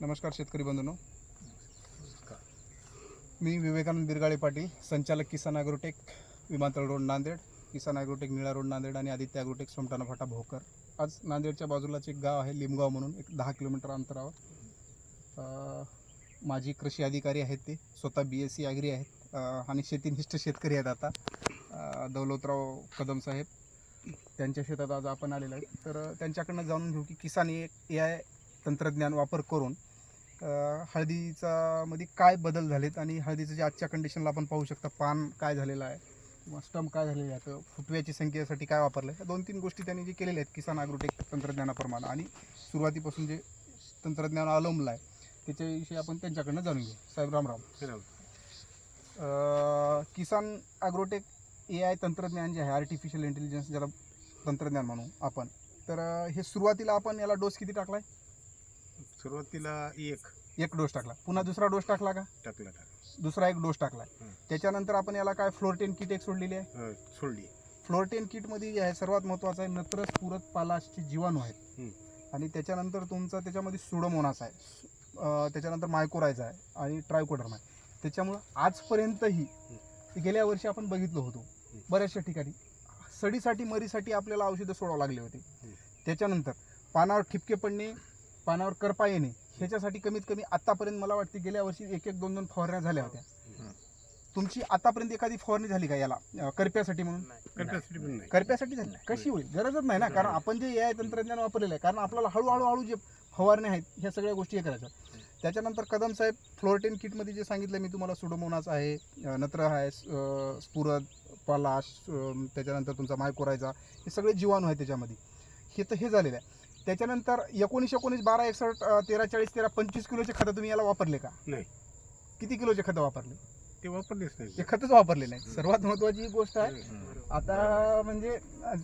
नमस्कार शेतकरी बंधूंनो. मी विवेकानंद बिरगाळे पाटील संचालक किसान ॲग्रोटेक विमानतळ रोड नांदेड किसान ॲग्रोटेक निळा रोड नांदेड आणि आदित्य ॲग्रोटेक सोमटाना फाटा भोकर. आज नांदेडच्या बाजूलाच एक गाव आहे लिमगाव म्हणून एक दहा किलोमीटर अंतरावर. माझी कृषी अधिकारी आहेत ते स्वतः बी एस सी ॲग्री आहेत आणि शेतीनिष्ठ शेतकरी आहेत आता. दौलतराव कदम साहेब त्यांच्या शेतात आज आपण आलेलो आहे. तर त्यांच्याकडनं जाणून घेऊ की किसान ए आय तंत्रज्ञान वापर करून हळदीचा मध्ये काय बदल झालेत आणि हळदीचं जे आजच्या कंडिशनला आपण पाहू शकता पान काय झालेलं आहे किंवा स्टंप काय झालेलं आहे तर फुटव्याची संख्येसाठी काय वापरलं आहे दोन तीन गोष्टी त्यांनी जे केलेल्या आहेत किसान ॲग्रोटेक तंत्रज्ञानाप्रमाणे. आणि सुरुवातीपासून जे तंत्रज्ञान अवलंबलं आहे त्याच्याविषयी आपण त्यांच्याकडनं जाणून घेऊ. साहेब रामराम किसान ॲग्रोटेक ए आय तंत्रज्ञान जे आहे आर्टिफिशियल इंटेलिजन्स ज्याला तंत्रज्ञान म्हणू आपण तर हे सुरुवातीला आपण याला डोस किती टाकलाय? सुरुवातीला एक. एक डोस टाकला. पुन्हा दुसरा डोस टाकला का? टाकला टाक दुसरा एक डोस टाकलाय हं. त्याच्यानंतर आपण याला काय फ्लोरटेन किट एक सोडलेली आहे? सोडली. फ्लोरटेन किटमध्ये जे आहे सर्वात महत्त्वाचं आहे नत्र स्फुरत पालाशचे जीवाणू आहेत. आणि त्याच्यानंतर तुमचा त्याच्यामध्ये सुडोमोनास आहे. त्याच्यानंतर मायकोरायचा आहे आणि ट्रायकोडर्म आहे. त्याच्यामुळं आजपर्यंतही गेल्या वर्षी आपण बघितलं होतो. बऱ्याचशा ठिकाणी. सडीसाठी मरीसाठी आपल्याला औषधं सोडावं लागले होते. त्याच्यानंतर पानावर ठिपके पडणे पानावर करपा येणे ह्याच्यासाठी कमीत कमी आतापर्यंत मला वाटते गेल्या वर्षी एक एक दोन दोन फवारण्या झाल्या होत्या. हं. तुमची आतापर्यंत एखादी फवारणी झाली का याला? करप्यासाठी म्हणून? करप्यासाठी पण नाही. करप्यासाठी झाली कशी होईल? गरजच नाही ना कारण आपण जे ए तंत्रज्ञान वापरलेलं आहे कारण आपल्याला हळूहळू हळू जे फवारण्या आहेत ह्या सगळ्या गोष्टी हे करायच्या. त्याच्यानंतर कदम साहेब फ्लोरटेन किटमध्ये जे सांगितलं मी तुम्हाला सुडोमोनास आहे नत्र आहे अं, स्फुरद पलाश त्याच्यानंतर तुमचा मायकोरायचा हे सगळे जीवाणू आहेत त्याच्यामध्ये. हे तर हे झालेलं आहे. त्याच्यानंतर एकोणीस एकोणीस बारा एकसष्ट तेरा चाळीस तेरा पंचवीस किलोचे खतं तुम्ही याला वापरले का? नाही. किती किलोचे खतं वापरले? ते वापरलेच नाही. खतच वापरले नाही. सर्वात महत्वाची गोष्ट आहे. आता म्हणजे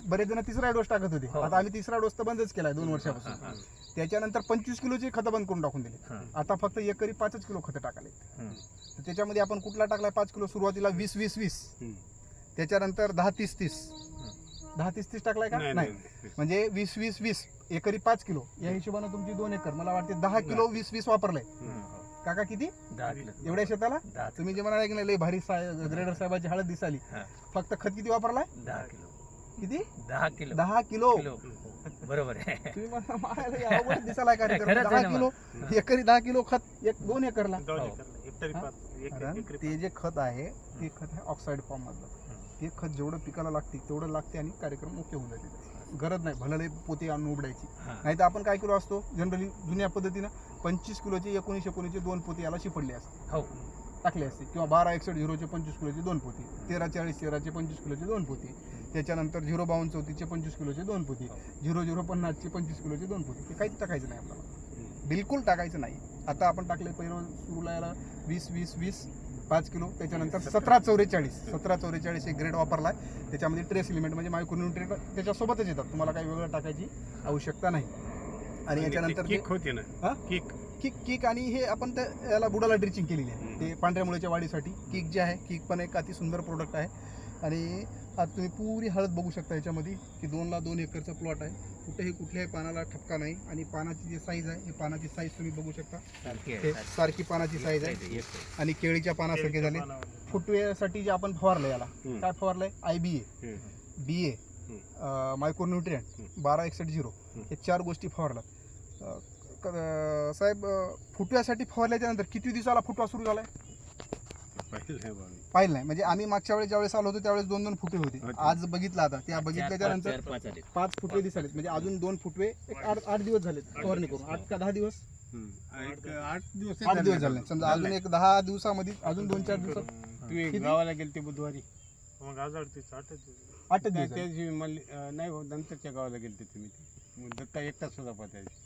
बरेच जण तिसरा डोस टाकत होते. हो. आता आम्ही तिसरा डोस तर बंदच केलाय दोन वर्षापासून. त्याच्यानंतर पंचवीस किलोचे खतं बंद करून टाकून दिले. आता फक्त एकरी पाचच किलो खतं टाकाले. तर त्याच्यामध्ये आपण कुठला टाकलाय? पाच किलो. सुरुवातीला वीस वीस वीस. त्याच्यानंतर दहा तीस तीस. दहा तीस तीस टाकलाय का? नाही नाही. नाही म्हणजे वीस वीस वीस एकरी पाच किलो. या हिशोबाने तुमची दोन एकर. मला वाटते दहा किलो वीस वीस वापरलंय. हं. काका किती? दहा किलो. एवढ्या शेताला? दहा. तुम्ही जे म्हणाले की नाही लय भारी साहेब ग्रेडर साहेबाची हळद दिसाली. हा. फक्त खत किती वापरलाय? दहा किलो. किती? दहा किलो. दहा किलो. किलो. बरोबर आहे. तुम्ही म्हणा, मायाला हे अवघड दिसायला काय खरंच आहे दहा ना किलो एकरी दहा किलो खत एक दोन एकरला. हो. हा? ते जे खत आहे ते खत आहे ऑक्साईड फॉर्म मधलं. ते खत जेवढं पिकाला लागते तेवढं लागते आणि कार्यक्रम ओके होऊन जाते. गरज नाही भले पोते आणून उघडायची. हा. नाही तर आपण काय किलो असतो जनरली जुन्या पद्धतीनं पंचवीस किलोचे एकोणीस एकोणीसचे दोन पोते याला शिपडले असते. हो. टाकले असते. किंवा बारा एकसष्ट झिरोचे पंचवीस किलोचे दोन पोते तेरा चाळीस तेराचे पंचवीस किलोचे दोन पोते. त्याच्यानंतर झिरो बावन्न चौतीसचे पंचवीस किलोचे दोन पोते. झिरो झिरो पन्नासचे पंचवीस किलोचे दोन पोते. ते काहीच टाकायचं नाही आपल्याला. बिलकुल टाकायचं नाही. आता आपण टाकले पहिलं सुरूला याला वीस वीस वीस. पाच किलो त्याच्यानंतर सतरा चौवेचाळीस सतरा चौवेचाळीस एक ग्रेड वापरलाय. त्याच्यामध्ये ट्रेस एलिमेंट म्हणजे मायक्रोन्युट्रेट त्याच्यासोबतच येतात. तुम्हाला काही वेगळं टाकायची आवश्यकता नाही. आणि याच्यानंतर ते- किक होते ना? किक किक किक आणि हे आपण त्या याला बुडाला ड्रिचिंग केलेली आहे. ते पांढऱ्या मुळ्याच्या वाढीसाठी. किक जे आहे किक पण एक अति सुंदर प्रोडक्ट आहे. आणि आज तुम्ही पुरी हळद बघू शकता याच्यामध्ये की दोनला दोन एकरचा प्लॉट आहे. कुठेही कुठल्याही पानाला ठपका नाही आणि पानाची जी साईज आहे ही पानाची साईज तुम्ही बघू शकता सारखी हे आहे सारखी. सारखी पानाची साईज आहे. आणि केळीच्या पानासारखे झाले फुटवेसाठी जे आपण फवारलं याला. काय फवारलंय I B A. B A micronutrient हं. बारा एकसष्ट झिरो हं. चार गोष्टी फवारल्यात साहेब फुटव्यासाठी फवारल्याच्या नंतर किती दिवसाला फुटवा सुरू झालाय पाहिलं नाही. म्हणजे आम्ही मागच्या वेळेस ज्यावेळेस आलो होतो त्यावेळेस दोन दोन फुटवे होते. आज बघितलं आता. त्या बघितल्याच्या नंतर पाच फुटवे दिसालेत. म्हणजे अजून दोन फुटवे एक आठ आठ दिवस झाले फवारणी करून आठ का दहा दिवस. एक आठ दिवस आठ दिवस झाले समजा अजून एक दहा दिवसामध्ये अजून दोन चार दिवसात. तू किती? गावाला गेलते बुधवारी. मग आज अडतीस आठच दिवस. दिवस नाही हो नंतरच्या गावाला गेलते तुम्ही. ते. मग दत्ता एकटाच होता पा त्या दिवशी.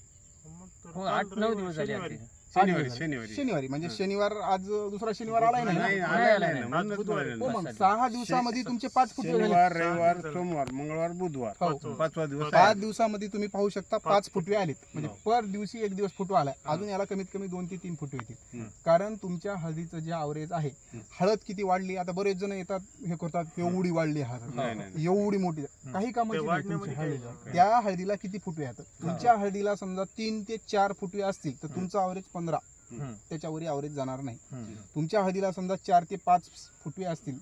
मग तर हो आठ नऊ दिवस झाले शनिवारी. शनिवारी. शनिवारी म्हणजे शनिवार आज दुसरा शनिवार आलाय नाही ना? म्हणूनच बुधवारी. हो. मग सहा दिवसामध्ये तुमचे पाच फुटवे झाले शनिवार रविवार. सोमवार मंगळवार बुधवार हो. पाचवा दिवस पाच. दिवसामध्ये तुम्ही पाहू शकता पाच फुटवे आलेत म्हणजे हो. पर दिवशी एक दिवस फुटवा आलाय अजून याला कमीत कमी दोन ते तीन फुटवे येतील हं. कारण तुमच्या हळदीचं जे आवरेज आहे हं. हळद किती वाढली आता बरेच जण येतात हे करतात एवढी वाढली हळद नाही, नाही. एवढी मोठी काही कामाची नाही तुमची. काही- त्या हळदीला किती फुटवे येतात तुमच्या हळदीला समजा तीन ते चार फुटवे असतील तर तुमचं आवरेज पंधरा. त्याच्यावरही ॲव्हरेज जाणार नाही. तुमच्या हळदीला समजा चार ते पाच फुटवे असतील.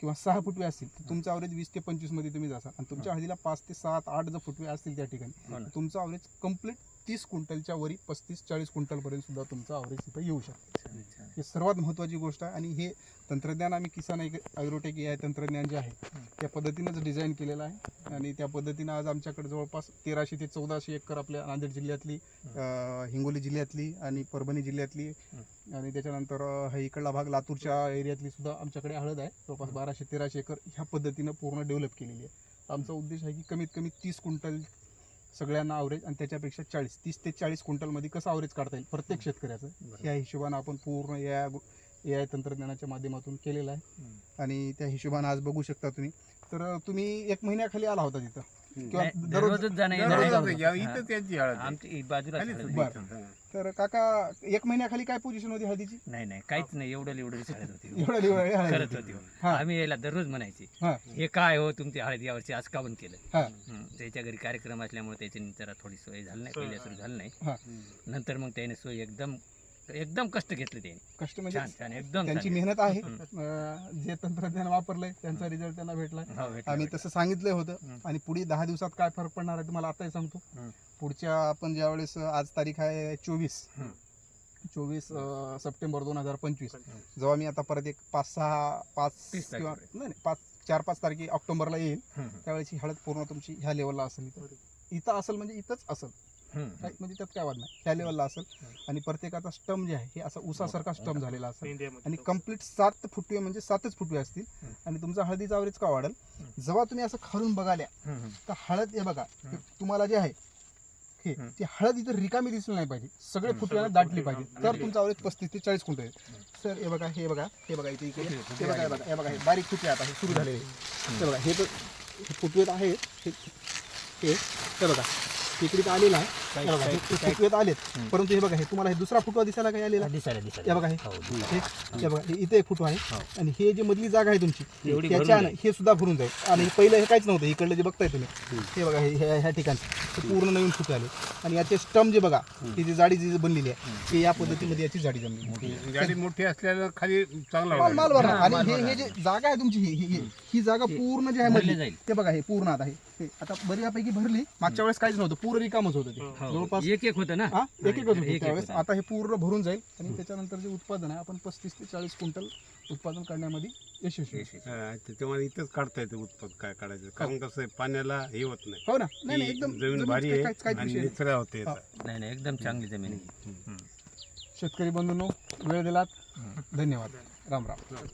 किंवा सहा फुटवे असतील तर तुमचं ॲव्हरेज वीस ते पंचवीसमध्ये तुम्ही जासाल आणि तुमच्या हळदीला पाच ते सात आठ जर फुटवे असतील त्या ठिकाणी तुमचं ॲव्हरेज कंप्लीट तीस क्विंटलच्या वरी पस्तीस चाळीस क्विंटलपर्यंत सुद्धा तुमचं ॲव्हरेज इथं येऊ शकतं. हे सर्वात महत्त्वाची गोष्ट आहे आणि हे तंत्रज्ञान आम्ही किसान ॲग्रोटेक आय तंत्रज्ञान जे आहे त्या पद्धतीनंच डिझाईन केलेलं आहे. आणि त्या पद्धतीनं आज आमच्याकडे जवळपास तेराशे ते चौदाशे एकर आपल्या नांदेड जिल्ह्यातली हिंगोली जिल्ह्यातली आणि परभणी जिल्ह्यातली आणि त्याच्यानंतर हा इकडला भाग लातूरच्या एरियातली सुद्धा आमच्याकडे हळद आहे. जवळपास बाराशे तेराशे एकर ह्या पद्धतीनं पूर्ण डेव्हलप केलेली आहे. आमचा उद्देश आहे की कमीत कमी तीस क्विंटल सगळ्यांना आवरेज आणि त्याच्यापेक्षा चाळीस तीस ते चाळीस क्विंटलमध्ये कसं आवरेज काढता येईल प्रत्येक शेतकऱ्याचं? बरोबर. या हिशोबानं आपण पूर्ण या ए आय तंत्रज्ञानाच्या माध्यमातून केलेलं आहे. आणि त्या हिशोबानं आज बघू शकता तुम्ही. तर तुम्ही एक महिन्याखाली आला होता तिथं. किंवा नाही, दररोज दररोजच जाणं येणं दररोज आहे. जातो. या- हा. इथं त्यांची हळद आहे. आमची बाजूला खालीच हळद होती. आहे. बरं. हा. तर काका एक महिन्याखाली काय पोझिशन होती हळदीची नाही नाही काहीच नाही एवढं एवढं हळद होती एवढ्या दिवस हळद करत होती. हो. आम्ही यायला दररोज म्हणायची हा हे काय हो तुमची हळद यावर्षी आज का बंद केलं हा. त्याच्या घरी कार्यक्रम असल्यामुळे त्याची जरा थोडी सोय झाली नाही पहिल्या सुरू झाली नाही हा नंतर मग त्याने सोय एकदम एकदम कष्ट घेतले त्याने कष्ट म्हणजे छान छान एकदम त्यांची छान. मेहनत आहे. अं, जे तंत्रज्ञान वापरलंय त्यांचा रिझल्ट त्यांना भेटलाय हो, भेटलं, आम्ही भेटलं. तसं सांगितलं होतं हम्म. आणि पुढे दहा दिवसात काय फरक पडणार आहे तुम्हाला आताही सांगतो हम्म. पुढच्या आपण ज्यावेळेस आज तारीख आहे चोवीस हम्म. चोवीस अं, सप्टेंबर दोन हजार पंचवीस. जेव्हा मी आता परत एक पाच सहा पाच तीस किंवा. नाही नाही, पाच चार पाच तारखे ऑक्टोबरला येईल हम्म. त्यावेळेस ही हळद पूर्ण तुमची ह्या लेवलला असेल इथं इथं असेल म्हणजे इथंच असेल म्हणजे त्यात काय वाद नाही. ह्या लेवलला असेल. आणि प्रत्येकाचा स्टम जे आहे हे असं उसासारखा स्टम झालेला असेल. आणि कंप्लीट सात फुटवे म्हणजे सातच फुटवे असतील. आणि तुमचा हळदीचा अवरेज का वाढेल? जेव्हा तुम्ही असं खालून बघाल्या. तर हळद हे बघा. हे तुम्हाला जे आहे हे. ती हळद इथं रिकामी दिसली नाही पाहिजे. सगळे. फुटव्याला दाटली पाहिजे हा. तर तुमचा अवरेज पस्तीस ते चाळीस क्विंटल येईल सर हे बघा हे बघा हे बघा इथे इकडे. हे बघा हे बघा हे बघा हे बारीक फुटवे आता हे सुरू झालेले. हे बघा हे तर हे फुटवेत आहे हे हे हे बघा. हे इकडे तर आलेलं आहे. हे बघा हे हे फुटवेत आलेत. परंतु हे बघा हे तुम्हाला हे दुसरा फुटवा दिसायला काय आलेला? दिसायला हे दिसायला बघा हे हो, हे हे बघा हे इथे एक फुटवा आहे. हो. आणि हे जे मधली जागा आहे तुमची एवढी भरून त्याच्या जाईल. हे सुद्धा भरून जाईल. आणि पहिलं हे काहीच नव्हतं इकडलं जे बघताय तुम्ही हे बघा हे ह्या ह्या ठिकाणी. हे पूर्ण नवीन फुटे आले. आणि याचे स्टम जे बघा ही जी जाडी जी बनलेली आहे ते या पद्धतीमध्ये याची जाडी जमली. गाडी मोठी असल्यानं खाली चांगला माल माल. भरणार हा, आणि हे हे. जे जागा आहे तुमची ही ही- ही ही जागा पूर्ण जी आहे भरली मधली जाईल. ते बघा हे पूर्ण आता हे. हे आता बऱ्यापैकी भरली मागच्या वेळेस काहीच नव्हतं पूर्ण रिकामच होतं ते हो. जवळपास एक एक होतं ना हा एक एकच होतं एक एक त्यावेळेस होतं. आता हे पूर्ण भरून जाईल आणि त्याच्यानंतर जे उत्पादन आहे आपण पस्तीस ते चाळीस क्विंटल उत्पादन करण्यामध्ये यशस्वी. हा, त्याच्यामुळे इथंच काढता येते उत्पन्न काय काढायचं कारण कसं आहे पाण्याला हे होत नाही हो ना नाही नाही ही एकदम जमीन जमीन भारी आहे काहीच आणि विषय नाही. निचरा होते हा. याचा. नाही नाही एकदम चांगली जमीन आहे. शेतकरी बंधूंनो वेळ दिलात धन्यवाद राम राम